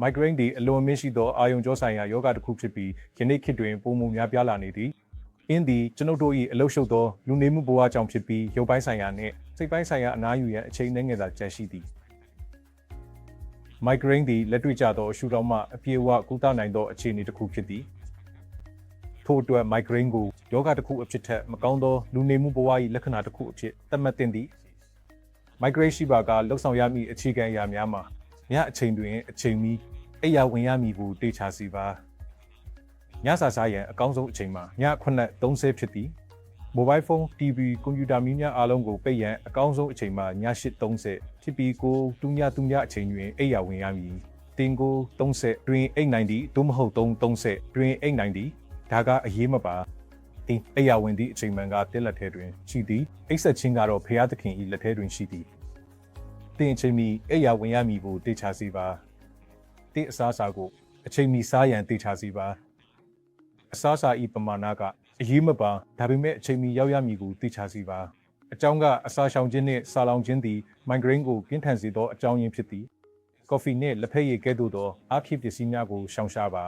migraine ဒီအလွန်အမင်းရှိသောအာယုံကြောဆိုင်ရာယောဂတစ်ခုဖြစ်ပြီးယနေ့ခေတ်တွင်ပုံမှုများပြားလာနေသည်အင်းသည်ကျွန်ုပ်တို့၏အလုရှုပ်သောလူနေမှုဘဝကြောင့်ဖြစ်ပြီးရုပ်ပိုင်းဆိုင်ရာနှင့်စိတ်ပိုင်းဆိုင်ရာအနားယူရန်အချိန်နှဲငယ်သာကျန်ရှိသည် migraine သည်လက်တွေ့ကျသောရှုထောင့်မှအပြေအဝကုသနိုင်သောအခြေအနေတစ်ခုဖြစ်သည်ထို့အတွက် migraine ကိုယောဂတစ်ခုအဖြစ်ထက်မကောင်းသောလူနေမှုဘဝ၏လက္ခဏာတစ်ခုအဖြစ်သတ်မှတ်သင့်သည် migraine ရှိပါကလှုပ်ဆောင်ရမည့်အခြေခံအရာများမှာ ညအချိန်တွင်အချိန်မီအိပ်ယာဝင်ရမည်ကိုတေချာစီပါညစာစားရန်အကောင်းဆုံးအချိန်မှာည9:30ဖြစ်သည် mobile phone TV ကွန်ပျူတာမီးများအားလုံးကိုပိတ်ရန်အကောင်းဆုံးအချိန်မှာည8:30ဖြစ်ပြီးကိုတူညတူညအချိန်တွင်အိပ်ယာဝင်ရမည်တင်ကို30တွင်အိတ်နိုင်သည်သို့မဟုတ်330တွင်အိတ်နိုင်သည်ဒါကအရေးမပါတင်အိပ်ယာဝင်သည့်အချိန်မှန်ကတက်လက်ထဲတွင်ရှိသည်အိတ်ဆက်ချင်းကတော့ဖရာသခင်၏လက်ထဲတွင်ရှိသည် တင်အချိန်မီအိပ်ယာဝင်ရမည်ကိုတေချာစီပါတင်အစားအစာကိုအချိန်မီစားရန်တေချာစီပါအစားအစာဤပမာဏကအရေးမပါဒါပေမဲ့အချိန်မီရောက်ရမည်ကိုသိချစီပါအကြောင်းကအစာရှောင်ခြင်းနှင့်ဆာလောင်ခြင်းသည် migraine ကိုပြင်းထန်စေသောအကြောင်းရင်းဖြစ်သည်ကော်ဖီနှင့်လက်ဖက်ရည်ကဲ့သို့သောအားဖြည့်ပစ္စည်းများကိုရှောင်ရှားပါ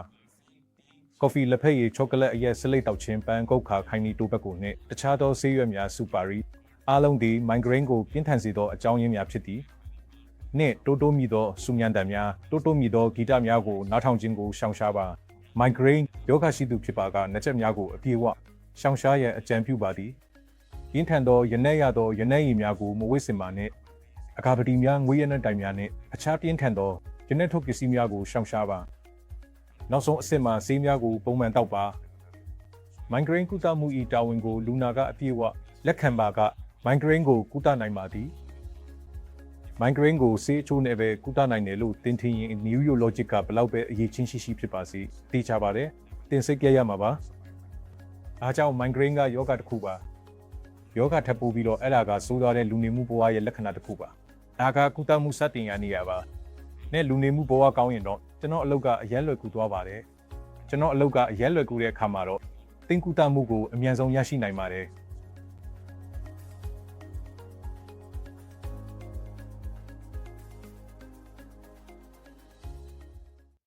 ကော်ဖီလက်ဖက်ရည်ချောကလက်အရက်ဆလိတ်တောက်ခြင်းပန်းကုတ်ခါခိုင်နီတိုဘက်ကိုနှင့်တခြားသောဆေးရွက်များစူပါရီအားလုံးသည် migraine ကိုပြင်းထန်စေသောအကြောင်းရင်းများဖြစ်သည် နှင့်တိုးတိုးမိသောစူညံတံများတိုးတိုးမိသောဂီတများကိုနားထောင်ခြင်းကိုရှောင်ရှားပါ migraine ယောဂရှိသူဖြစ်ပါကနှက်ချက်များကိုအပြေအဝရှောင်ရှားရန်အကြံပြုပါသည်ရင်းထန်သောရနက်ရသောရနက်ရည်များကိုမဝစ်စင်ပါနှင့်အကာပတိများငွေရနက်တိုင်များနှင့်အခြားပြင်းထန်သောရနက်ထုတ်ပစ္စည်းများကိုရှောင်ရှားပါနောက်ဆုံးအဆင့်မှာဆေးများကိုပုံမှန်တောက်ပါ migraine ကုသမှု၏တာဝန်ကိုလူနာကအပြေအဝလက်ခံပါက migraine ကိုကုသနိုင်ပါသည် migraine ကိုဆေးအချိုးနဲ့ပဲကုသနိုင်တယ်လို့တင်ထင်ရင် neurologic ကဘလောက်ပဲအရေးချင်းရှိရှိဖြစ်ပါစေသိချပါတယ်တင်စိတ်ကြရမှာပါအားကြောင့် migraine ကယောဂတစ်ခုပါယောဂထပ်ပိုးပြီးတော့အဲ့ဒါကစိုးသွားတဲ့လူနေမှုဘဝရဲ့လက္ခဏာတစ်ခုပါဒါကကုသမှုစတင်ရနေရပါနဲ့လူနေမှုဘဝကောင်းရင်တော့ကျွန်တော်အလုပ်ကအရက်လွယ်ကူသွားပါတယ်ကျွန်တော်အလုပ်ကအရက်လွယ်ကူတဲ့အခါမှာတော့သင်ကုသမှုကိုအမြန်ဆုံးရရှိနိုင်ပါတယ်